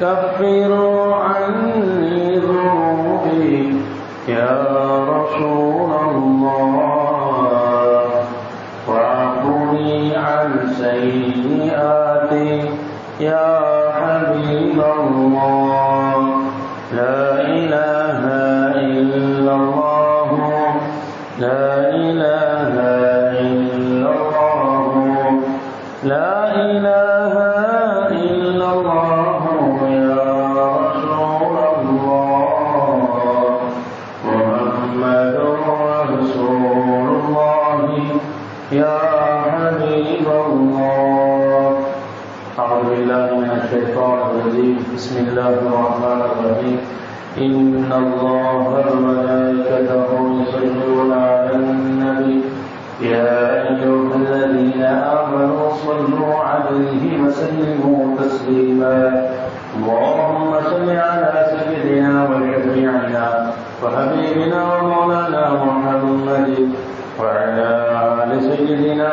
كفروا عني ذنوبي. يا رسول الرجيم بسم الله الرحمن الرحيم. إن الله وملائكته يصلون على النبي. يا أيها الذين آمنوا صلوا عليه وسلموا تسليما. اللهم صل على سيدنا وشفيعنا وحبيبنا ومولانا محمد وعلى آل سيدنا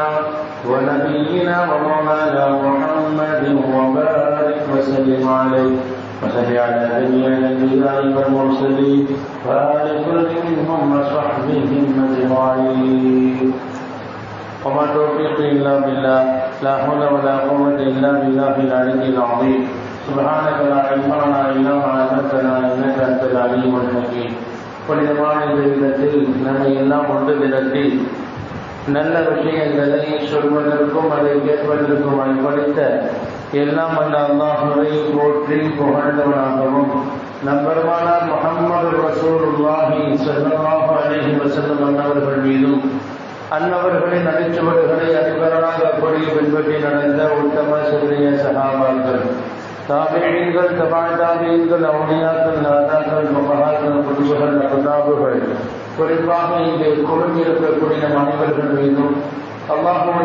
ونبينا ومولانا محمد وبارك وسلم عليه وسل على جميع الانبياء والمرسلين وآل كل منهم وصحبهم أجمعين. وما توفيق إلا بالله. لا حول ولا قوة إلا بالله العلي العظيم. سبحانك لا علم لنا إلا ما علمتنا إنك أنت العليم الحكيم. புனிதமான விதத்தில் நம்மை எல்லாம் ஒன்று விதத்தில் நல்ல விஷயங்களை சொல்வதற்கும் அதை கேட்பதற்கும் அன்பளித்த எல்லாம் வல்ல அல்லாஹுவை போற்றி புகழ்ந்தவனாகவும் நம்பருமானார் முகம்மது ரசூலுல்லாஹி செல்லமாக அழகி வஸல்லம் அன்னவர்கள் மீதும் அன்னவர்களின் அடிச்சுவடுகளை அதிபராக அப்படி பின்பற்றி நடந்த உத்தம சிறிய சகாபாக்கள் தாபியங்கள் தபால் அவுனியாக்கள் நாதாக்கள் மகாக்கள் குடும்பங்கள் அபுதாபுகள் குறிப்பாக இங்கே குழுமிருக்கக்கூடிய மனிதர்கள் மீதும்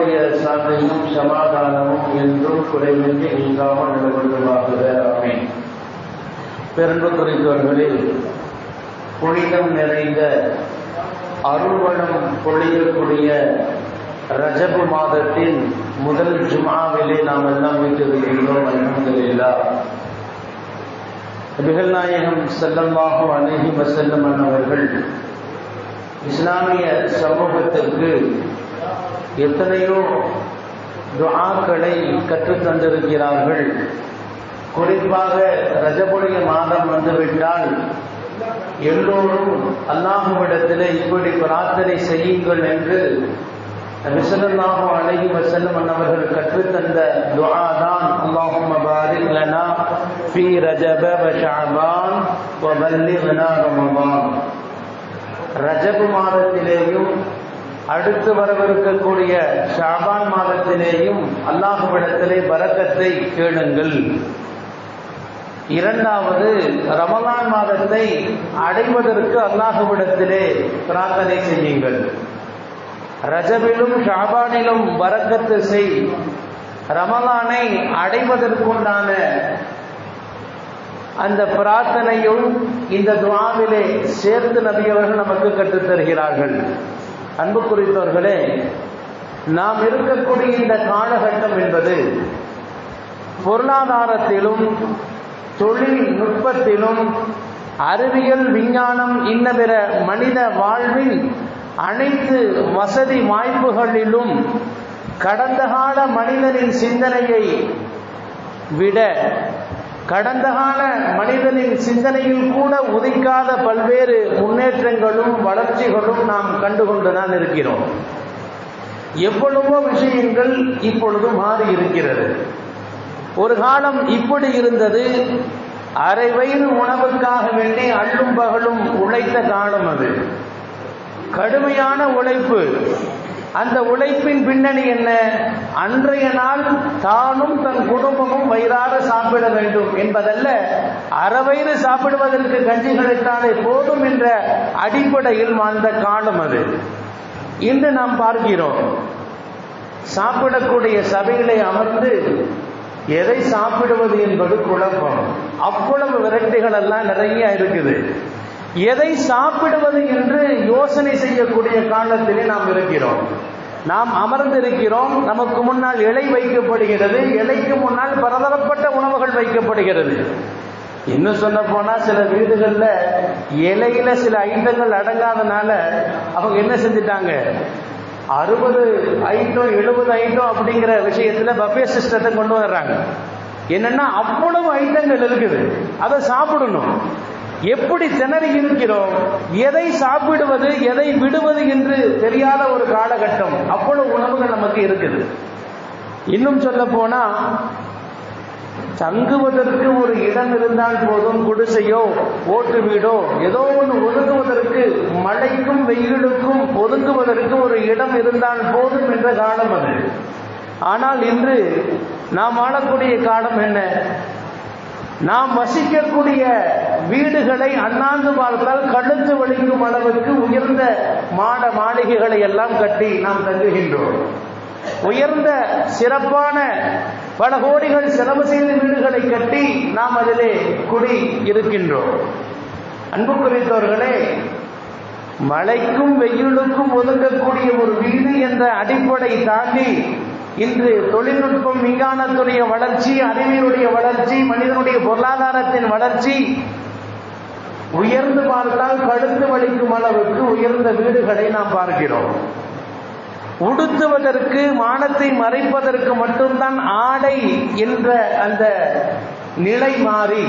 அல்லாஹுடைய சாந்தையும் சமாதானமும் என்றும் குறைவின்றி நீங்காமல் நிலவட்டுமாக ஆமீன். பெரும்பு குறித்தவர்களே புனிதம் நிறைந்த அருள்வனம் பொழியக்கூடிய ரஜபு மாதத்தின் முதல் ஜுமாவிலே நாம் எல்லாம் வீட்டிருக்கின்றோம் அலமதுல்லா நிகழ்நாயகம் செல்லமாக அணுகி வசல்லம் அவர்கள் இஸ்லாமிய சமூகத்திற்கு எத்தனையோ துஆக்களை கற்றுத் தந்திருக்கிறார்கள். குறிப்பாக ரஜபுடைய மாதம் வந்துவிட்டால் எல்லோரும் அல்லாஹுவிடத்தில் இப்படி பிரார்த்தனை செய்யுங்கள் என்று நபிசல்லாஹு அழகி வஸல்லம் அவர்கள் கற்றுத்தந்த துஆ தான் அல்லாஹும் பாரிக் லனா ஃபீ ரஜப வ ஷஅபான் வ பல்லிக்னா ரமதான் ரஜபு மாதத்திலேயும் அடுத்து வரவிருக்கக்கூடிய ஷாபான் மாதத்திலேயும் அல்லாஹுவிடத்திலே பரக்கத்தை கேளுங்கள். இரண்டாவது ரமலான் மாதத்தை அடைவதற்கு அல்லாஹுவிடத்திலே பிரார்த்தனை செய்யுங்கள். ரஜபிலும் ஷாபானிலும் வரக்கத்து செய். ரமலானை அடைவதற்குண்டான அந்த பிரார்த்தனையும் இந்த துவாவிலே சேர்த்து நபியவர்கள் நமக்கு கற்றுத் தருகிறார்கள் அன்பு குறித்தவர்களே நாம் இருக்கக்கூடிய இந்த காலகட்டம் என்பது பொருளாதாரத்திலும் தொழில்நுட்பத்திலும் அறிவியல் விஞ்ஞானம் இன்னபிற மனித வாழ்வின் அனைத்து வசதி வாய்ப்புகளிலும் கடந்த கால மனிதனின் சிந்தனையை விட கடந்த கால மனிதனின் சிந்தனையில் கூட உதிக்காத பல்வேறு முன்னேற்றங்களும் வளர்ச்சிகளும் நாம் கண்டுகொண்டுதான் இருக்கிறோம். எவ்வளவோ விஷயங்கள் இப்பொழுது மாறி இருக்கிறது. ஒரு காலம் இப்படி இருந்தது அரை வயிறு உணவுக்காக வேண்டி அள்ளும் பகலும் உழைத்த காலம் அது. கடுமையான உழைப்பு. அந்த உழைப்பின் பின்னணி என்ன? அன்றைய நாள் தானும் தன் குடும்பமும் வயிறார சாப்பிட வேண்டும் என்பதல்ல அறவயிறு சாப்பிடுவதற்கு கஞ்சி கிடைத்தாலே போதும் என்ற அடிப்படையில் வாழ்ந்த காலம் அது. இன்று நாம் பார்க்கிறோம் சாப்பிடக்கூடிய சபைகளை அமர்ந்து எதை சாப்பிடுவது என்பது குழப்பம். அவ்வளவு விரட்டிகள் எல்லாம் நிறைய இருக்குது. எதை சாப்பிடுவது என்று யோசனை செய்யக்கூடிய காலத்திலே நாம் இருக்கிறோம். நாம் அமர்ந்திருக்கிறோம். நமக்கு முன்னால் இலை வைக்கப்படுகிறது. இலைக்கு முன்னால் பலதரப்பட்ட உணவுகள் வைக்கப்படுகிறது. இன்னும் சொல்ல போனா சில வீடுகளில் இலையில சில ஐட்டங்கள் அடங்காதனால அவங்க என்ன செஞ்சிட்டாங்க? அறுபது ஐட்டம் எழுபது ஐட்டம் அப்படிங்கிற விஷயத்துல பஃபே சிஸ்டத்தை கொண்டு வர்றாங்க. என்னன்னா அவ்வளவு ஐட்டங்கள் இருக்குது. அதை சாப்பிடணும். எப்படி திணறி இருக்கிறோம்? எதை சாப்பிடுவது எதை விடுவது என்று தெரியாத ஒரு காலகட்டம். அவ்வளவு உணவுகள் நமக்கு இருக்குது. இன்னும் சொல்ல போனா தங்குவதற்கு ஒரு இடம் இருந்தால் போதும் குடிசையோ ஓட்டு வீடோ ஏதோ ஒன்று ஒதுங்குவதற்கு மழைக்கும் வெயிலுக்கும் ஒதுங்குவதற்கு ஒரு இடம் இருந்தால் போதும் என்ற காலம் அது. ஆனால் இன்று நாம் ஆளக்கூடிய காலம் என்ன? நாம் வசிக்கக்கூடிய வீடுகளை அண்ணாந்து பார்த்தால் கழுத்து வலிக்கும் அளவுக்கு உயர்ந்த மாட மாளிகைகளை எல்லாம் கட்டி நாம் தங்குகின்றோம். உயர்ந்த சிறப்பான பல கோடிகள் செலவு செய்த வீடுகளை கட்டி நாம் அதிலே குடி இருக்கின்றோம். அன்பு குறித்தவர்களே மழைக்கும் வெயிலுக்கும் ஒதுங்கக்கூடிய ஒரு வீடு என்ற அடிப்படை தாண்டி இன்று தொழில்நுட்பம் விஞ்ஞானத்துடைய வளர்ச்சி அறிவியலுடைய வளர்ச்சி மனிதனுடைய பொருளாதாரத்தின் வளர்ச்சி உயர்ந்து பார்த்தால் கழுத்து வலிக்கும் அளவுக்கு உயர்ந்த வீடுகளை நாம் பார்க்கிறோம். உடுத்துவதற்கு மானத்தை மறைப்பதற்கு மட்டும்தான் ஆடை என்ற அந்த நிலை மாறி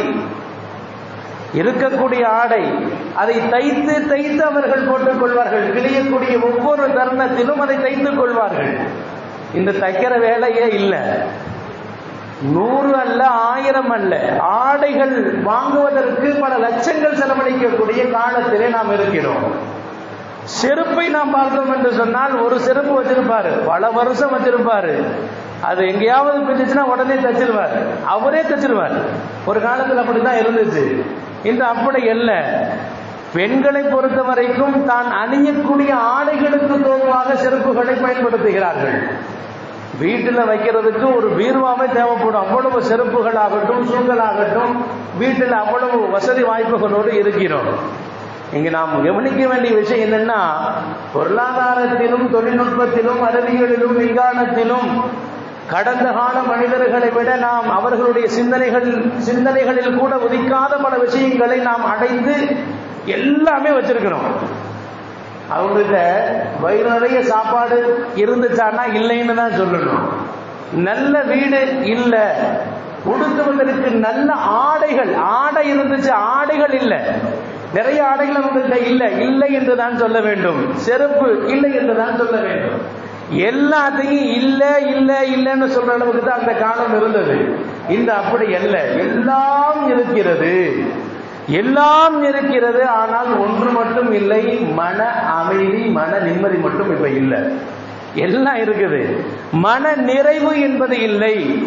இருக்கக்கூடிய ஆடை அதை தைத்து தைத்து அவர்கள் போட்டுக் கொள்வார்கள். கிளியக்கூடிய ஒவ்வொரு தருணத்திலும் அதை தைத்துக் கொள்வார்கள். இந்த தைக்கிற வேலையே இல்லை. நூறு அல்ல ஆயிரம் அல்ல. ஆடைகள் வாங்குவதற்கு பல லட்சங்கள் செலவழிக்கக்கூடிய காலத்திலே நாம் இருக்கிறோம். செருப்பை நாம் பார்த்தோம் என்று சொன்னால் ஒரு செருப்பு வச்சிருப்பாரு. பல வருஷம் வச்சிருப்பாரு. அது எங்கேயாவது பிரிச்சுன்னா உடனே தச்சிருவார். அவரே தச்சிருவார். ஒரு காலத்தில் அப்படிதான் இருந்துச்சு. இன்று அப்படி அல்ல. பெண்களை பொறுத்த வரைக்கும் தான் அணியக்கூடிய ஆடைகளுக்கு தோதுவாக செருப்புகளை பயன்படுத்துகிறார்கள். வீட்டில் வைக்கிறதுக்கு ஒரு பீர்வாவே தேவைப்படும். அவ்வளவு செருப்புகள் ஆகட்டும் ஆகட்டும் வீட்டில் அவ்வளவு வசதி வாய்ப்புகளோடு இருக்கிறோம். இங்கு நாம் கவனிக்க வேண்டிய விஷயம் என்னன்னா பொருளாதாரத்திலும் தொழில்நுட்பத்திலும் அறிவியலிலும் விஞ்ஞானத்திலும் கடந்த கால மனிதர்களை விட நாம் அவர்களுடைய சிந்தனைகள் சிந்தனைகளில் கூட உதிக்காத பல விஷயங்களை நாம் அடைந்து எல்லாமே வச்சிருக்கிறோம். அவங்ககிட்ட வயிறு நிறைய சாப்பாடு இருந்துச்சான்னா இல்லைன்னு தான் சொல்லணும். நல்ல வீடு இல்லை. உடுத்துவதற்கு நல்ல ஆடைகள். ஆடை இருந்துச்சு ஆடைகள் இல்லை. நிறைய ஆடைகள் அவங்கள்ட்ட இல்லை. இல்லை என்று தான் சொல்ல வேண்டும். செருப்பு இல்லை என்று தான் சொல்ல வேண்டும். எல்லாத்தையும் இல்லை இல்லை இல்லைன்னு சொல்ற அளவுக்கு தான் அந்த காலம் இருந்தது. இந்த அப்படி அல்ல. எல்லாம் இருக்கிறது. எல்லாம் இருக்கிறது ஆனால் ஒன்று மட்டும் இல்லை மன அமைதி மன நிம்மதி மட்டும் இப்ப இல்லை. எல்லாம் இருக்குது. மன நிறைவு என்பது இல்லை.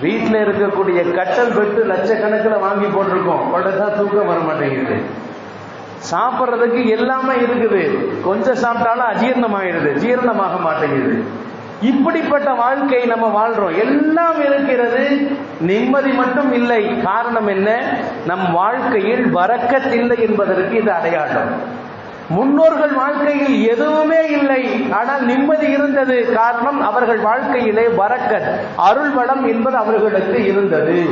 வீட்டில் இருக்கக்கூடிய கட்டல் பெட்டு லட்சக்கணக்கில் வாங்கி போட்டிருக்கோம். உடனே தூக்கம் வர மாட்டேங்குது. சாப்பிட்றதுக்கு எல்லாமே இருக்குது. கொஞ்சம் சாப்பிட்டாலும் அஜீர்ணமாயிடுது. ஜீரணமாக மாட்டேங்குது இப்படிப்பட்ட வாழ்க்கை நம்ம வாழ்றோம். எல்லாம் இருக்கிறது நிம்மதி மட்டும் இல்லை. காரணம் என்ன? நம் வாழ்க்கையில் வரக்கத்தில்லை என்பதற்கு இது அடையாளம். முன்னோர்கள் வாழ்க்கையில் எதுவுமே இல்லை. ஆனால் நிம்மதி இருந்தது. காரணம் அவர்கள் வாழ்க்கையிலே வரக்கத் அருள் வளம் என்பது அவர்களுக்கு இருந்தது.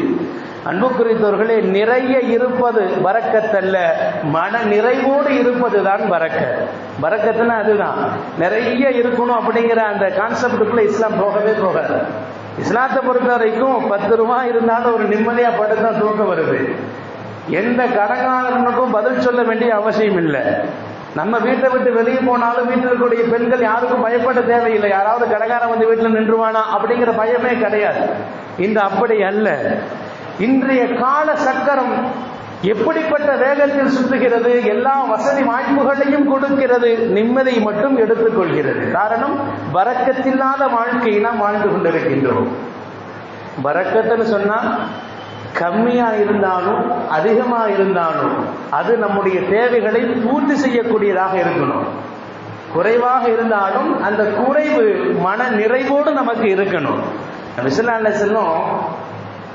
அன்புக்குரித்தவர்களே நிறைய இருப்பது வரக்கத்தல்ல. மன நிறைவோடு இருப்பது தான் வரக்க. வரக்கத்துனா அதுதான். நிறைய இருக்கணும் அப்படிங்கிற அந்த கான்செப்டுக்குள்ள இஸ்லாம் போகவே போகாது. இஸ்லாத்தை பொறுத்த வரைக்கும் பத்து ரூபா இருந்தாலும் ஒரு நிம்மதியா படுத்தா தூக்கம் வருது. எந்த கடங்காரனுக்கும் பதில் சொல்ல வேண்டிய அவசியம் இல்லை. நம்ம வீட்டை விட்டு வெளியே போனாலும் வீட்டில் இருக்கக்கூடிய பெண்கள் யாருக்கும் பயப்பட தேவையில்லை. யாராவது கடைக்காரன் வந்து வீட்டில் நின்றுவானா அப்படிங்கிற பயமே கிடையாது. இந்த அப்படி அல்ல. இன்றைய கால சக்கரம் எப்படிப்பட்ட வேகத்தில் சுற்றுகிறது? எல்லா வசதி வாய்ப்புகளையும் கொடுக்கிறது. நிம்மதி மட்டும் எடுத்துக்கொள்கிறது. காரணம் வரக்கத்தில்லாத வாழ்க்கையை நாம் வாழ்ந்து கொண்டிருக்கின்றோம். வரக்கத்துன்னு சொன்னா கம்மியா இருந்தாலும் அதிகமா இருந்தாலும் அது நம்முடைய தேவைகளை பூர்த்தி செய்யக்கூடியதாக இருக்கணும். குறைவாக இருந்தாலும் அந்த குறைவு மன நிறைவோடு நமக்கு இருக்கணும். விசலான செல்லும்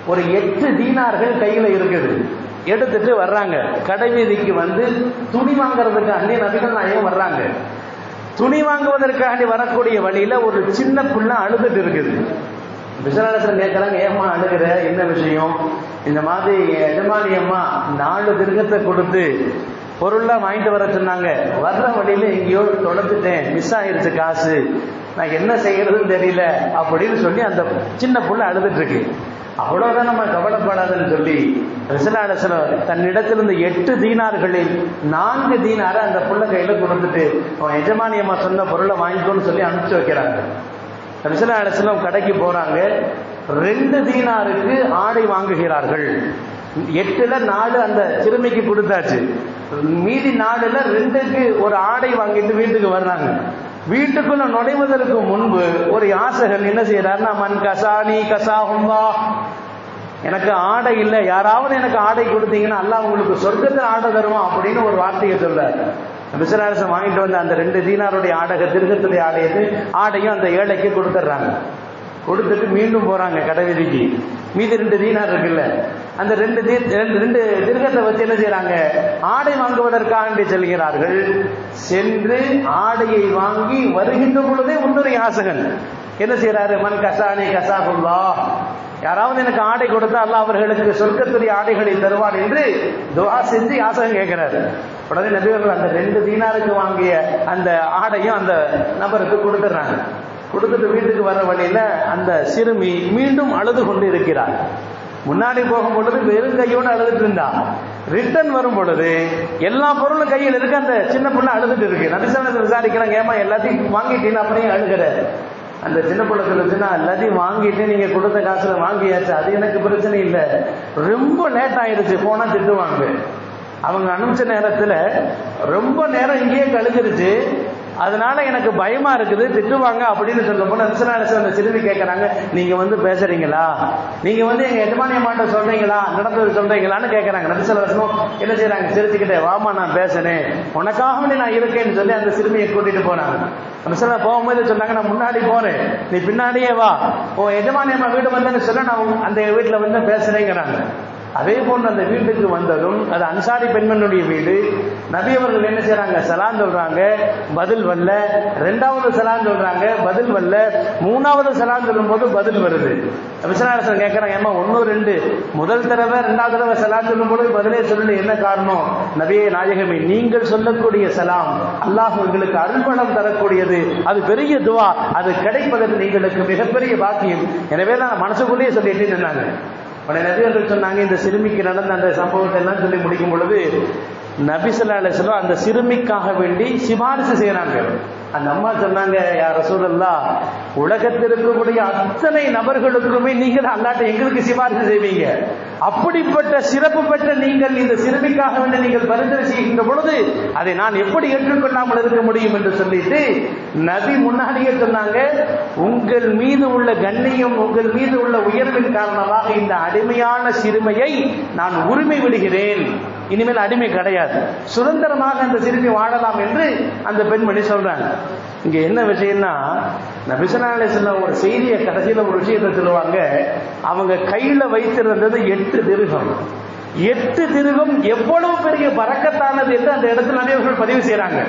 ஒரு எட்டு தீனார்கள் கையில் இருக்குது. எடுத்துட்டு வர்றாங்க. கடை வீதிக்கு வந்து துணி வாங்குறதுக்கு அந்நிய நபிகள் நாயகம் வர்றாங்க. துணி வாங்குவதற்காண்டி வரக்கூடிய வழியில ஒரு சின்ன புள்ள அழுதுட்டு இருக்குது. விசாரணத்தில் கேட்கறாங்க ஏம்மா அழுகிற? என்ன விஷயம்? இந்த மாதிரி எஜமானி அம்மா நாலு திருகத்தை கொடுத்து பொருள்லாம் வாங்கிட்டு வர சொன்னாங்க. வர்ற வழியில எங்கேயோ தொலைச்சிட்டேன். மிஸ் ஆயிருச்சு காசு. நான் என்ன செய்யறதுன்னு தெரியல. அப்படின்னு சொல்லி அந்த சின்ன புள்ள அழுதுட்டு இருக்கு. அவ்வளவுதான் நம்ம கவலைப்படாதுன்னு சொல்லி ரிசலாலசன தன்னிடத்திலிருந்து எட்டு தீனார்களில் நான்கு தீனாரை அந்த புள்ள கையில கொடுத்துட்டு அவன் எஜமானியம்மா சொன்ன பொருளை வாங்கிக்கோன்னு சொல்லி அனுப்பிச்சு வைக்கிறாங்க. ரிசலா கடைக்கு போறாங்க. ரெண்டு தீனாருக்கு ஆடை வாங்குகிறார்கள். எட்டுல நாலு அந்த சிறுமிக்கு கொடுத்தாச்சு. மீதி நாலுல ரெண்டுக்கு ஒரு ஆடை வாங்கிட்டு வீட்டுக்கு வர்றாங்க. வீட்டுக்குள்ள நுழைவதற்கு முன்பு ஒரு யாசகன் என்ன செய்யறாருன்னா மன் கசானி கசாகும்பா எனக்கு ஆடை இல்லை. யாராவது எனக்கு ஆடை கொடுத்தீங்கன்னா அல்லாஹ் உங்களுக்கு சொர்க்கத்தில் ஆடை தருவான் அப்படின்னு ஒரு வார்த்தையை சொல்றாரு. விசராரசம் வாங்கிட்டு வந்த அந்த ரெண்டு தீனாருடைய ஆடக திருகத்துடைய ஆடையது ஆடையும் அந்த ஏழைக்கு கொடுத்துட்றாங்க. கொடுத்துட்டு மீண்டும் போறாங்க கடைவீதிக்கு. மீதி ரெண்டு தீனார் இருக்குல்ல. அந்த ரெண்டு தீ ரெண்டு ரெண்டு திருகத்தை வச்சு என்ன செய்யறாங்க ஆடை வாங்குவதற்காக செல்கிறார்கள். சென்று ஆடையை வாங்கி வருகின்ற பொழுதே இன்னொரு யாசகன் என்ன செய்யறாரு மண் கசானி கசாபுல்லா யாராவது எனக்கு ஆடை கொடுத்தா அவர்களுக்கு சொர்க்கத்துடைய ஆடைகளை தருவான் என்று துவா செஞ்சு யாசகம் கேட்கிறாரு. உடனே நபிவர்கள் அந்த ரெண்டு தீனாருக்கு வாங்கிய அந்த ஆடையும் அந்த நபருக்கு கொடுத்துட்றாங்க. கொடுத்துட்டு வீட்டுக்கு வர வழியில அந்த சிறுமி மீண்டும் அழுது கொண்டு இருக்கிறார் முன்னாடி போகும் பொழுது வெறும் கையோடு அழுதுட்டு இருந்தா. ரிட்டர்ன் வரும் பொழுது எல்லா பொருளும் கையில் இருக்கு. அந்த சின்ன பிள்ளை அழுதுட்டு இருக்கு. நபிசானத்தை விசாரிக்கிறாங்க ஏமா எல்லாத்தையும் வாங்கிட்டீங்க அப்படியே அழுகிற. அந்த சின்ன பிள்ளை சொல்லுச்சுன்னா எல்லாத்தையும் வாங்கிட்டு நீங்க கொடுத்த காசுல வாங்கியாச்சு. அது எனக்கு பிரச்சனை இல்லை. ரொம்ப லேட் ஆயிடுச்சு. போனா திட்டுவாங்க. அவங்க அனுப்பிச்ச நேரத்துல ரொம்ப நேரம் இங்கேயே கழிஞ்சிருச்சு. அதனால எனக்கு பயமா இருக்குது திட்டுவாங்க அப்படின்னு சொல்லும் போது நபிசலாசன் அந்த சிறுமி கேட்கறாங்க நீங்க வந்து பேசுறீங்களா? நீங்க வந்து எங்க எஜமானிய மாட்ட சொல்றீங்களா? நடந்தது சொல்றீங்களான்னு கேட்கறாங்க நபிசலாசனும் என்ன செய்யறாங்க சிரிச்சுக்கிட்டே வாமா நான் பேசுறேன். உனக்காக நான் இருக்கேன்னு சொல்லி அந்த சிறுமியை கூட்டிட்டு போனாங்க. நபிசல்லா போகும்போது சொன்னாங்க நான் முன்னாடி போறேன். நீ பின்னாடியே வா. ஓ எஜமானியம்மா வீடு வந்தேன்னு சொல்ல நான் அந்த வீட்டுல வந்து பேசுறேங்கிறாங்க. அதே போன்று அந்த வீட்டுக்கு வந்ததும் அது அன்சாரி பெண்மனுடைய வீடு. நபி அவர்கள் என்ன செய்யறாங்க சலான் சொல்றாங்க பதில் வரல. ரெண்டாவது சலான் சொல்றாங்க பதில் வரல. மூணாவது சலான் சொல்லும் போது பதில் வருது. விசாரணை கேட்கறாங்க ஏமா ஒன்னு ரெண்டு. முதல் தடவை ரெண்டாவது தடவை சலான் சொல்லும் போது பதிலே சொல்லல. என்ன காரணம்? நபியே நாயகமே நீங்கள் சொல்லக்கூடிய சலாம் அல்லாஹ் உங்களுக்கு அருள்பணம் தரக்கூடியது. அது பெரிய துவா. அது கிடைப்பதற்கு நீங்களுக்கு மிகப்பெரிய பாக்கியம். எனவே தான் மனசுக்குள்ளேயே சொல்லிட்டு நின்னாங்க உடனே நபிகள் சொன்னாங்க இந்த சிறுமிக்கு நடந்த அந்த சம்பவத்தை எல்லாம் சொல்லி முடிக்கும் பொழுது நபிசல்லா அலிஸ்லாம் அந்த சிறுமிக்காக வேண்டி சிபாரிசு செய்யறாங்க அந்த அம்மா சொன்னாங்க யார் ரசூலல்லா உலகத்தில் இருக்கக்கூடிய அத்தனை நபர்களுக்குமே நீங்கள் அல்லாட்ட எங்களுக்கு சிபாரிசு செய்வீங்க. அப்படிப்பட்ட சிறப்பு பெற்ற நீங்கள் இந்த சிறுமிக்காக வேண்டி நீங்கள் பரிந்துரை செய்கின்ற பொழுது அதை நான் எப்படி ஏற்றுக்கொள்ளாமல் இருக்க முடியும்? என்று சொல்லிட்டு நபி முன்னாடியே சொன்னாங்க உங்கள் மீது உள்ள கண்ணியம் உங்கள் மீது உள்ள உயர்வின் காரணமாக இந்த அடிமையான சிறுமையை நான் உரிமை விடுகிறேன். இனிமேல் அடிமை கிடையாது. சுதந்திரமாக அந்த சிறுமி வாழலாம் என்று அந்த பெண்மணி சொல்றாங்க. இங்க என்ன விஷயம்னா நபிசனாலே சொல்ல ஒரு செய்தியை கடைசியில் ஒரு விஷயத்தை சொல்லுவாங்க. அவங்க கையில வைத்திருந்தது எட்டு திருகம். எட்டு திருகம் எவ்வளவு பெரிய பறக்கத்தானது என்று அந்த இடத்துல நபியவர்கள் பதிவு செய்யறாங்க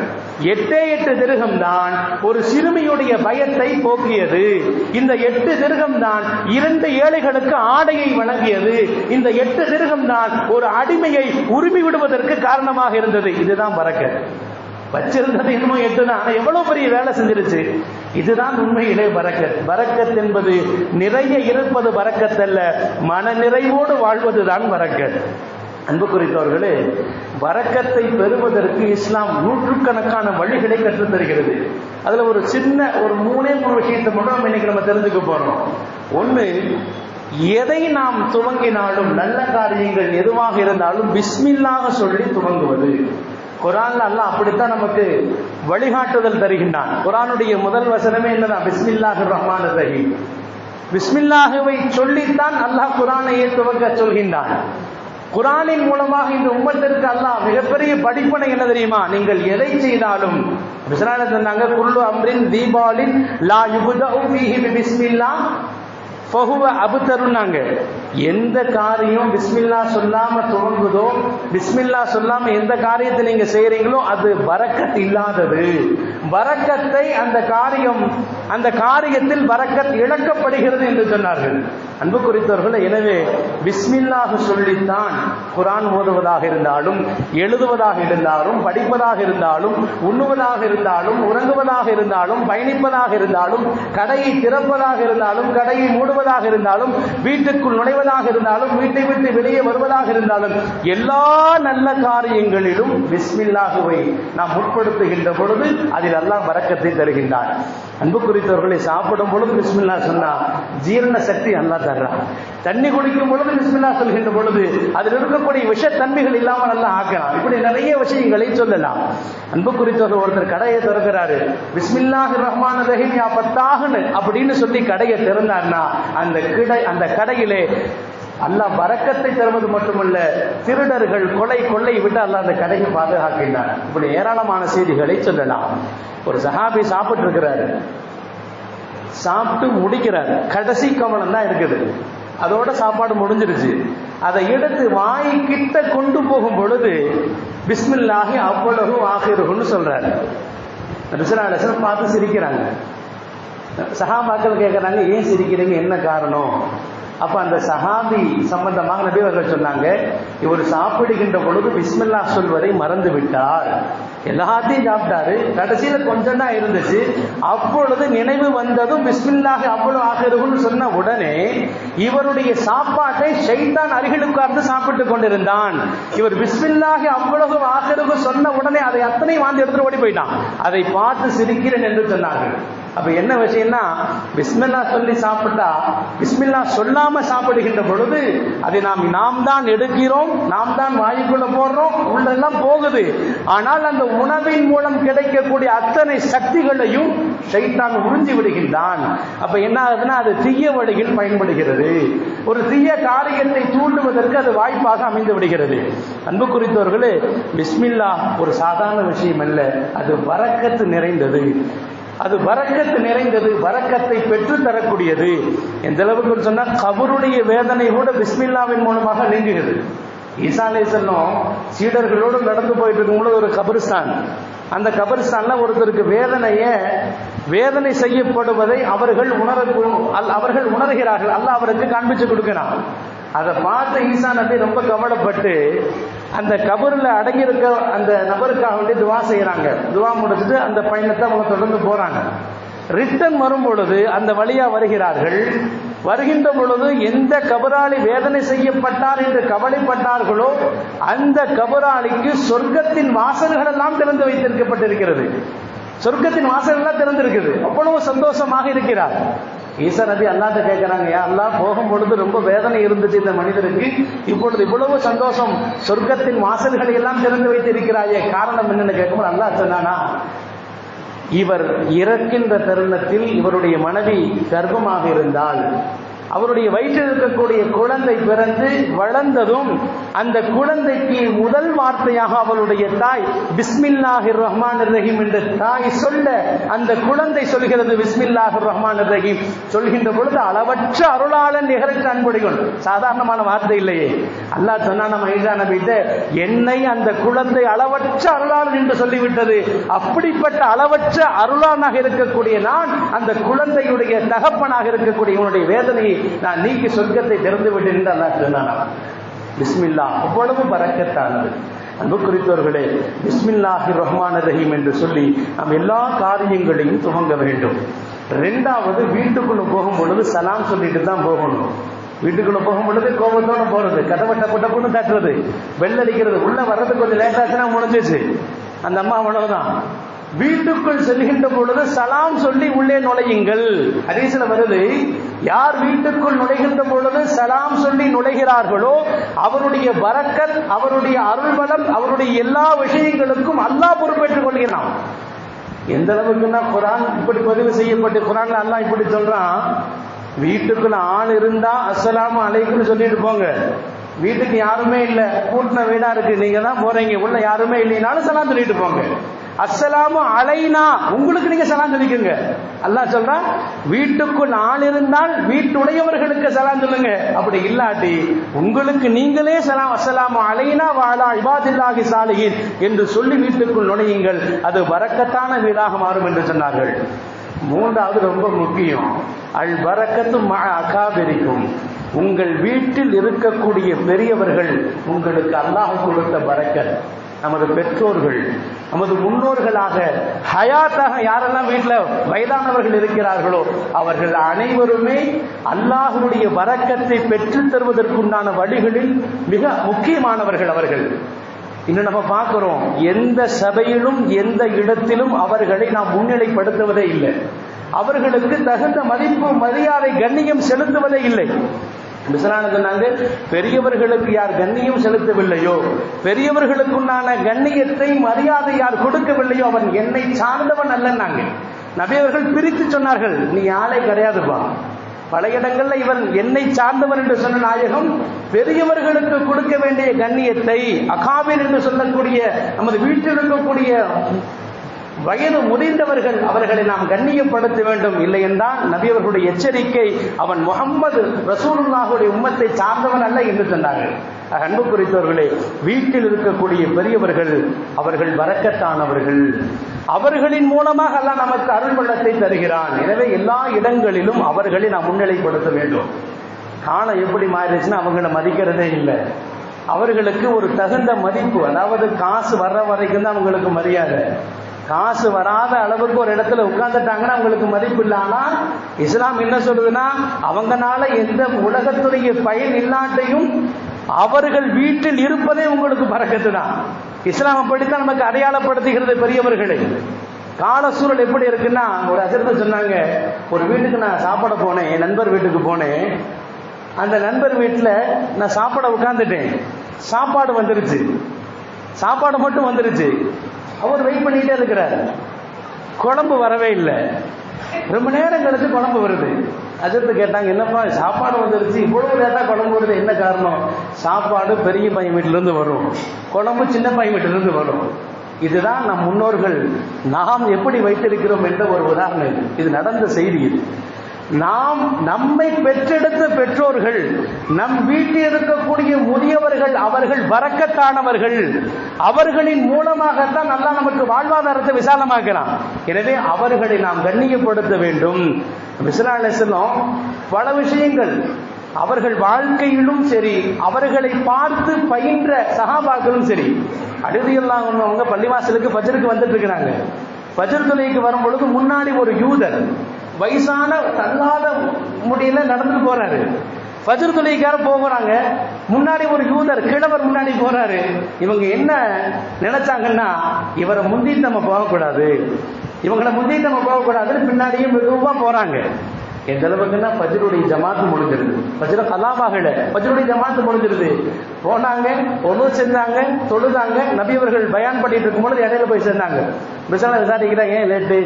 எட்டே எட்டு திருகம் தான் ஒரு சிறுமியுடைய பயத்தை போக்கியது. இந்த எட்டு திருகம் தான் இரண்டு ஏழைகளுக்கு ஆடையை வழங்கியது. இந்த எட்டு திருகம் தான் ஒரு அடிமையை உரிமை விடுவதற்கு காரணமாக இருந்தது. இதுதான் பறக்க. வச்சிருந்தது இன்னும் எட்டு தான் எவ்வளோ எவ்வளவு பெரிய வேலை செஞ்சிருச்சு? இதுதான் உண்மையிலே பரக்கத் பரக்கத் என்பது நிறைய இருப்பது பரக்கத் அல்ல மன நிறைவோடு வாழ்வதுதான் பரக்கத் அன்பு குறித்தவர்களே வரக்கத்தை பெறுவதற்கு இஸ்லாம் நூற்றுக்கணக்கான வழிகளை கற்று தருகிறது அதுல ஒரு சின்ன ஒரு மூணே மூணு விஷயத்தை மட்டும் நம்ம இன்னைக்கு நம்ம தெரிஞ்சுக்க போறோம். ஒண்ணு எதை நாம் துவங்கினாலும் நல்ல காரியங்கள் எதுவாக இருந்தாலும் பிஸ்மில்லாக சொல்லி துவங்குவது. குரான்ல அல்லாஹ் அப்படித்தான் நமக்கு வழிகாட்டுதல் தருகின்றான். குரானுடைய முதல் வசனமே என்னதான்? பிஸ்மில்லாஹ் ரஹ்மான் ரஹீம். பிஸ்மில்லாஹுவை சொல்லித்தான் அல்லாஹ் குரானையே துவக்க சொல்கின்றான். குரானின் மூலமாக இந்த உம்மத்திற்கு அல்லாஹ் மிகப்பெரிய படிப்பனை என்ன தெரியுமா? நீங்கள் எதை செய்தாலும். சொன்னாங்க குல்லு அம்ரின் தீபாலின் லா யுபுதஉ ஃபீஹி பிஸ்மில்லா ஃபஹுவ அபுத்தருன்னாங்க எந்த காரியம் பிஸ்மில்லா சொல்லாம துவங்குதோ பிஸ்மில்லா சொல்லாம எந்த காரியத்தை நீங்க செய்யறீங்களோ அது வரக்கத் இல்லாதது. வரக்கத்தை அந்த காரியம் அந்த காரியத்தில் பரக்கத் இழக்கப்படுகிறது என்று சொன்னார்கள். அன்பு குறித்தவர்கள் எனவே பிஸ்மில்லாக சொல்லித்தான் குரான் ஓதுவதாக இருந்தாலும் எழுதுவதாக இருந்தாலும் படிப்பதாக இருந்தாலும் உண்ணுவதாக இருந்தாலும் உறங்குவதாக இருந்தாலும் பயணிப்பதாக இருந்தாலும் கடையை திறப்பதாக இருந்தாலும் கடையை மூடுவதாக இருந்தாலும் வீட்டுக்குள் நுழைவதாக இருந்தாலும் வீட்டை விட்டு வெளியே வருவதாக இருந்தாலும் எல்லா நல்ல காரியங்களிலும் பிஸ்மில்லாஹுவை நாம் முற்படுத்துகின்ற பொழுது அதில் அல்லாஹ் வரக்கத்தை தருகின்றார் அன்பு குறித்தவர்களை சாப்பிடும் பொழுது பிஸ்மில்லா சொன்னா ஜீரண சக்தி அல்லா தர்றான் தண்ணி குடிக்கும் பொழுது பிஸ்மில்லா சொல்கின்ற பொழுது அதில் இருக்கக்கூடிய விஷத்தன்மைகள் இல்லாமல் நல்லா ஆக்கலாம். இப்படி நிறைய விஷயங்களை சொல்லலாம். அன்பு குறித்தவர்கள் ஒருத்தர் கடையை திறக்கிறாரு. பிஸ்மில்லாஹி ரஹ்மான் ரஹீம் யா அப்படின்னு சொல்லி கடையை திறந்தார்னா அந்த கடை அந்த கடையிலே அல்லாஹ் வரக்கத்தை தருவது மட்டுமல்ல திருடர்கள் கொலை கொள்ளை விட்டு அல்லாஹ் அந்த கடையை பாதுகாக்கின்றார். இப்படி ஏராளமான செய்திகளை சொல்லலாம். ஒரு சஹாபி சாப்பிட்டு இருக்கிறாரு சாப்பிட்டு முடிக்கிறார். கடைசி கவனம் தான் இருக்குது. அதோட சாப்பாடு முடிஞ்சிருச்சு. அதை எடுத்து வாய் கிட்ட கொண்டு போகும் பொழுது பிஸ்மில்லாகி அவ்வளவு ஆகிருகுன்னு சொல்றாரு. ரிசலாலசனம் பார்த்து சிரிக்கிறாங்க. சஹாபாக்கள் கேட்குறாங்க ஏன் சிரிக்கிறீங்க? என்ன காரணம்? அப்ப அந்த சஹாபி சம்பந்தமாக நபி அவர்கள் சொன்னாங்க இவர் சாப்பிடுகின்ற பொழுது பிஸ்மில்லா சொல்வதை மறந்து விட்டார் எல்லாத்தையும் சாப்பிட்டாரு. கடைசியில கொஞ்சம் தான் இருந்துச்சு. அப்பொழுது நினைவு வந்ததும் பிஸ்மில்லாக அவ்வளவு ஆகிருகுன்னு சொன்ன உடனே இவருடைய சாப்பாட்டை ஷைத்தான் அருகில் உட்கார்ந்து சாப்பிட்டு கொண்டிருந்தான். இவர் பிஸ்மில்லாக அவ்வளவு ஆகிருகு சொன்ன உடனே அதை அத்தனை வாந்தி எடுத்துட்டு ஓடி போயிட்டான். அதை பார்த்து சிரிக்கிறேன் என்று சொன்னார்கள். அப்ப என்ன விஷயம்னா பிஸ்மில்லா சொல்லி சாப்பிட்டா பிஸ்மில்லா சொல்லாம சாப்பிடுகின்ற பொழுது அதை நாம் நாம் தான் எடுக்கிறோம் நாம் தான் வாயுக்குள்ள போடுறோம் உள்ளெல்லாம் போகுது. ஆனால் அந்த உணவின் மூலம் கிடைக்கக்கூடிய அத்தனை சக்திகளையும் சைத்தான் உறிஞ்சி விடுகின்றான். அப்ப என்ன ஆகுதுன்னா அது தீய வழியில் பயன்படுகிறது. ஒரு தீய காரியத்தை தூண்டுவதற்கு அது வாய்ப்பாக அமைந்து விடுகிறது. அன்பு குறித்தவர்களே பிஸ்மில்லா ஒரு சாதாரண விஷயம் அல்ல அது வரக்கத்து நிறைந்தது. அது வரக்கத்து நிறைந்தது வரக்கத்தை பெற்று தரக்கூடியது எந்த அளவுக்கு சொன்னா கபருடைய வேதனை கூட பிஸ்மில்லாவின் மூலமாக நீங்குகிறது. ஈசாலே செல்லும் சீடர்களோடு நடந்து போயிட்டு இருக்கும்போது ஒரு கபரிஸ்தான். அந்த கபரிஸ்தான்ல ஒருத்தருக்கு வேதனைய வேதனை செய்யப்படுவதை அவர்கள் உணர அவர்கள் உணர்கிறார்கள். அல்ல அவருக்கு காண்பிச்சு கொடுக்கிறான். அதை பார்த்த ஈசா நபி ரொம்ப கவலைப்பட்டு அந்த கபரில் அடங்கியிருக்க அந்த நபருக்காக வேண்டி துவா செய்கிறாங்க துவா முடிச்சுட்டு அந்த பயணத்தை அவங்க தொடர்ந்து போகிறாங்க ரிட்டன் வரும் பொழுது அந்த வழியாக வருகிறார்கள். வருகின்ற பொழுது எந்த கபராளி வேதனை செய்யப்பட்டார் என்று கவலைப்பட்டார்களோ அந்த கபராளிக்கு சொர்க்கத்தின் வாசல்கள் எல்லாம் திறந்து வைத்திருக்கப்பட்டிருக்கிறது. சொர்க்கத்தின் வாசல் எல்லாம் திறந்திருக்குது. அவ்வளவு சந்தோஷமாக இருக்கிறார். ஈசா நபி அல்லாட்ட கேட்கிறாங்க அல்லா போகும் பொழுது ரொம்ப வேதனை இருந்துச்சு இந்த மனிதருக்கு. இப்பொழுது இவ்வளவு சந்தோஷம் சொர்க்கத்தின் வாசல்களை எல்லாம் திறந்து வைத்திருக்கிறாயே காரணம் என்னன்னு கேட்கும்போது அல்லா சொன்னானா இவர் இறக்கின்ற தருணத்தில் இவருடைய மனைவி கர்ப்பமாக இருந்தால் அவருடைய வயிற்றில் இருக்கக்கூடிய குழந்தை பிறந்து வளர்ந்ததும் அந்த குழந்தைக்கு முதல் வார்த்தையாக அவளுடைய தாய் பிஸ்மில்லாஹிர் ரஹ்மான் ரஹீம் என்ற தாய் சொல்ல அந்த குழந்தை சொல்கிறது பிஸ்மில்லாஹிர் ரஹ்மான் ரஹீம் சொல்கின்ற பொழுது அளவற்ற அருளாளன் நிகழ்ச்சி அன்புடையவன். சாதாரணமான வார்த்தை இல்லையே. அல்லாஹ் சொன்னான மகிழா நபிட்ட என்னை அந்த குழந்தை அளவற்ற அருளாளன் என்று சொல்லிவிட்டது. அப்படிப்பட்ட அளவற்ற அருளானாக இருக்கக்கூடிய நான் அந்த குழந்தையுடைய தகப்பனாக இருக்கக்கூடிய இவனுடைய வேதனையை நான் நீக்கி சொர்க்கத்தை திறந்து விட்டேன் என்று அல்லா சொன்னானா? பிஸ்மில்லா அவ்வளவு பறக்கத்தானது. அன்பு குறித்தவர்களே பிஸ்மில்லாஹி ரஹ்மான ரஹீம் என்று சொல்லி நாம் எல்லா காரியங்களையும் துவங்க வேண்டும். ரெண்டாவது வீட்டுக்குள்ள போகும் பொழுது சலாம் சொல்லிட்டு தான் போகணும். வீட்டுக்குள்ள போகும் பொழுது கோபத்தோட போறது கதவை டப்பு டப்புன்னு தட்டுறது வெள்ளடிக்கிறது உள்ள வர்றது கொஞ்சம் லேட் ஆச்சுன்னா முடிஞ்சிச்சு அந்த அம்மா அவ்வளவுதான். வீட்டுக்குள் செல்கின்ற பொழுது சலாம் சொல்லி உள்ளே நுழையுங்கள். ஹதீஸ்ல வருது யார் வீட்டுக்குள் நுழைகின்ற பொழுது சலாம் சொல்லி நுழைகிறார்களோ அவருடைய பரக்கத் அவருடைய அருள்பலம் அவருடைய எல்லா விஷயங்களுக்கும் அல்லாஹ் பொறுப்பேற்றுக் கொள்கிறான். எந்த அளவுக்குன்னா குரான் இப்படி பதிவு செய்யப்பட்டு குரான்ல அல்லாஹ் இப்படி சொல்றான் வீட்டுக்குள்ள ஆள் இருந்தா அஸ்ஸலாமு அலைக்குன்னு சொல்லிட்டு போங்க. வீட்டுக்கு யாருமே இல்ல கூட்டின வீடா இருக்கு நீங்க தான் போறீங்க உள்ள யாருமே இல்லைனாலும் சலாம் சொல்லிட்டு போங்க. அஸ்ஸலாமு அலைனா உங்களுக்கு நீங்க சலாம் சொல்லிக்கோங்க. அல்லாஹ் சொல்றான் வீட்டுக்குள் ஆள் இருந்தால் வீட்டுடையவர்களுக்கு சலாம் சொல்லுங்க. அப்படி இல்லாட்டி உங்களுக்கு நீங்களே சலாம் அஸ்ஸலாமு அலைனா வாலா இபாதில்லாஹி சாலிஹின் என்று சொல்லி வீட்டுக்குள் நுழையுங்கள். அது வரக்கத்தான வீடாக மாறும் என்று சொன்னார்கள். மூன்றாவது ரொம்ப முக்கியம். அல் பரக்கத்து ம உங்கள் வீட்டில் இருக்கக்கூடிய பெரியவர்கள் உங்களுக்கு அல்லாஹ் கொடுத்த பரக்கத் நமது பெற்றோர்கள் நமது முன்னோர்களாக ஹயாத்தாக யாரெல்லாம் வீட்டில் வயதானவர்கள் இருக்கிறார்களோ அவர்கள் அனைவருமே அல்லாஹுடைய வரக்கத்தை பெற்றுத் தருவதற்குண்டான வழிகளில் மிக முக்கியமானவர்கள் அவர்கள். இன்னும் நம்ம பார்க்கிறோம் எந்த சபையிலும் எந்த இடத்திலும் அவர்களை நாம் முன்னிலைப்படுத்துவதே இல்லை. அவர்களுக்கு தகுந்த மதிப்பு மரியாதை கண்ணியம் செலுத்துவதே இல்லை. மிசலான சொன்னாங்க பெரியவர்களுக்கு யார் கண்ணியம் செலுத்தவில்லையோ? பெரியவர்களுக்குண்டான கண்ணியத்தை மரியாதை யார் கொடுக்கவில்லையோ? அவன் என்னை சார்ந்தவன் அல்லன்னாங்க. நபியவர்கள் பிரித்து சொன்னார்கள் நீ ஆளே கிடையாதுப்பா. பல இடங்கள்ல இவன் என்னை சார்ந்தவன் என்று சொன்ன நாயகம் பெரியவர்களுக்கு கொடுக்க வேண்டிய கண்ணியத்தை அகாபின் என்று சொல்லக்கூடிய நமது வீட்டில் இருக்கக்கூடிய வயது முதிர்ந்தவர்கள் அவர்களை நாம் கண்ணியப்படுத்த வேண்டும். இல்லை என்றால் நபி அவர்களுடைய எச்சரிக்கை அவன் முகம்மது ரசூலுல்லாஹுடைய உம்மத்தை சார்ந்தவன் அல்ல என்று சொன்னார்கள். அன்பு குறித்தவர்களே வீட்டில் இருக்கக்கூடிய பெரியவர்கள் அவர்கள் வரக்கத்தானவர்கள். அவர்களின் மூலமாக எல்லாம் நமக்கு அருள் வெள்ளத்தை தருகிறான். எனவே எல்லா இடங்களிலும் அவர்களை நாம் முன்னிலைப்படுத்த வேண்டும். காலம் எப்படி மாறிடுச்சுன்னா அவங்கள மதிக்கிறதே இல்லை. அவர்களுக்கு ஒரு தகுந்த மதிப்பு அதாவது காசு வர்ற வரைக்கும் தான் அவங்களுக்கு மரியாதை. காசு வராத அளவுக்கு ஒரு இடத்துல உட்கார்ந்துட்டாங்கன்னா அவங்களுக்கு மதிப்பு இல்லை. ஆனால் இஸ்லாம் என்ன சொல்லுதுன்னா அவங்கனால எந்த உலகத்துடைய பயன் இல்லாட்டையும் அவர்கள் வீட்டில் இருப்பதே உங்களுக்கு பறக்கத்து தான் இஸ்லாம் அப்படித்தான் நமக்கு அடையாளப்படுத்துகிறது பெரியவர்களை. கால சூழல் எப்படி இருக்குன்னா ஒரு அசர்த்து சொன்னாங்க ஒரு வீட்டுக்கு நான் சாப்பிட போனேன் என் நண்பர் வீட்டுக்கு போனேன். அந்த நண்பர் வீட்டில் நான் சாப்பிட உட்காந்துட்டேன் சாப்பாடு வந்துருச்சு. சாப்பாடு மட்டும் வந்துருச்சு. அவர் வெயிட் பண்ணிட்டே இருக்கிறார். குழம்பு வரவே இல்லை. ரொம்ப நேரம் கழிச்சு குழம்பு வருது. அஜித்து கேட்டாங்க என்னப்பா சாப்பாடு வந்துருச்சு. இவ்வளவு லேட்டா குழம்பு வருது. என்ன காரணம்? சாப்பாடு பெரிய பையன் வீட்டிலேருந்து வரும். குழம்பு சின்ன பையன் வீட்டிலிருந்து வரும். இதுதான் நம் முன்னோர்கள். நாம் எப்படி வைத்திருக்கிறோம் என்ற ஒரு உதாரணம் இது. இது நடந்த செய்தி இது. நாம் நம்மை பெற்றெடுத்த பெற்றோர்கள் நம் வீட்டில் இருக்கக்கூடிய முதியவர்கள் அவர்கள் வரக்கத்தானவர்கள் அவர்களின் மூலமாகத்தான் நல்லா நமக்கு வாழ்வாதாரத்தை விசாலமாக்கலாம் எனவே அவர்களை நாம் கண்ணியப்படுத்த வேண்டும். விசலாலசனம் பல விஷயங்கள் அவர்கள் வாழ்க்கையிலும் சரி அவர்களை பார்த்து பயின்ற சகாபாக்களும் சரி அழுதியெல்லாம் அவங்க பள்ளிவாசலுக்கு பஜருக்கு வந்துட்டு இருக்கிறாங்க. பஜர் தொலைக்கு வரும் பொழுது முன்னாடி ஒரு யூதர் வயசான தள்ளாத முடியல நடந்து போறாரு. ஃபஜர் தொலைக்கார போகிறாங்க முன்னாடி ஒரு யூதர் கிழவர் முன்னாடி போறாரு. இவங்க என்ன நினைச்சாங்கன்னா இவரை முந்திட்டு நம்ம போகக்கூடாது. இவங்களை முந்திட்டு நம்ம போகக்கூடாதுன்னு பின்னாடியே மிகவும் போறாங்க. எந்த அளவுக்குன்னா பஜருடைய ஜமாத்து முடிஞ்சிருது. பஜ்ர கலாபாகல பஜருடைய ஜமாத்து முடிஞ்சிருது. போனாங்க ஒன்று செஞ்சாங்க தொழுதாங்க. நபியவர்கள் பயான் பண்ணிட்டு இருக்கும்போது இடையில போய் சேர்ந்தாங்க. பிசலா விசாரிக்கிறாங்க ஏன் லேட்டு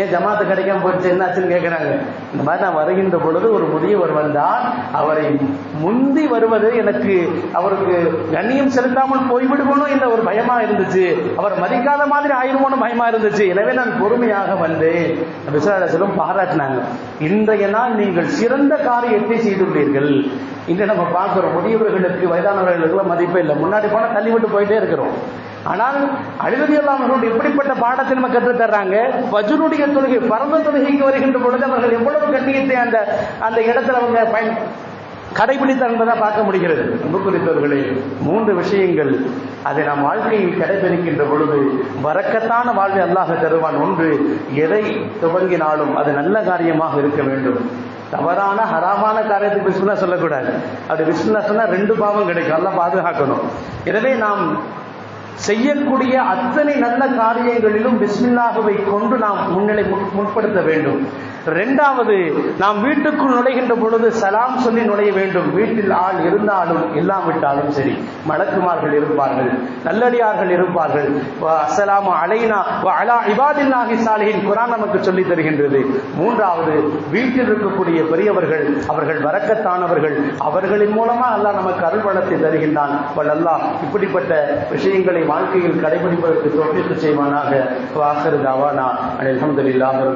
ஏன் ஜமாத்து கிடைக்காம போயிடுச்சு? என்னாச்சுன்னு கேட்குறாங்க இந்த மாதிரி நான் வருகின்ற பொழுது ஒரு முதியவர் வந்தால் அவரை முந்தி வருவது எனக்கு அவருக்கு கண்ணியம் செலுத்தாமல் போய்விடுவோனோ என்ற ஒரு பயமா இருந்துச்சு. அவர் மதிக்காத மாதிரி ஆயிருமோனு பயமா இருந்துச்சு. எனவே நான் பொறுமையாக வந்தேன். விசாரத்திலும் பாராட்டினாங்க. இன்றைய நாள் நீங்கள் சிறந்த காரியத்தை செய்துள்ளீர்கள். இன்று நம்ம பார்க்கிறோம் முதியவர்களுக்கு வயதானவர்களுக்கு மதிப்பே இல்லை. முன்னாடி போனால் தள்ளிவிட்டு போயிட்டே இருக்கிறோம். ஆனால் அழுவதியெல்லாம் அவர்கள் எப்படிப்பட்ட பாடத்தை நம்ம கற்றுத் தர்றாங்க பஜுனுடைய தொழுகை பரந்த தொழுகைக்கு வருகின்ற பொழுது அவர்கள் எவ்வளவு கண்ணியத்தை அந்த அந்த இடத்துல அவங்க பயன் கடைபிடித்தார் என்பதை பார்க்க முடிகிறது. அன்பு மூன்று விஷயங்கள். அதை நாம் வாழ்க்கையில் கடைபிடிக்கின்ற பொழுது வரக்கத்தான வாழ்வை அல்லாஹ் தருவான். ஒன்று எதை துவங்கினாலும் அது நல்ல காரியமாக இருக்க வேண்டும். தவறான ஹராமான காரியத்துக்கு விஸ்வனா சொல்லக்கூடாது. அது விஸ்வனா ரெண்டு பாவம் கிடைக்கும். நல்லா பாதுகாக்கணும். எனவே நாம் செய்யக்கூடிய அத்தனை நல்ல காரியங்களிலும் பிஸ்மில்லாஹுவை கொண்டு நாம் முன்னிலை முற்படுத்த வேண்டும். இரண்டாவது நாம் வீட்டுக்குள் நுழைகின்ற பொழுது சலாம் சொல்லி நுழைய வேண்டும். வீட்டில் ஆள் இருந்தாலும் இல்லாவிட்டாலும் சரி. மலக்குமார்கள் இருப்பார்கள் நல்லடியார்கள் இருப்பார்கள். வ அலைனா அலா இபாதில்லாஹி சாலிஹின். குரான் நமக்கு சொல்லி தருகின்றது. மூன்றாவது வீட்டில் இருக்கக்கூடிய பெரியவர்கள் அவர்கள் வரக்கத்தானவர்கள் அவர்களின் மூலமா அல்லாஹ் நமக்கு அருள் வளத்தை தருகின்றான். வல் அல்லாஹ் இப்படிப்பட்ட விஷயங்களை வாழ்க்கையில் கடைபிடிப்பதற்கு தோற்றித்து செய்வானாக. வாசரு தாவானா. அலமதுல்லாஹ்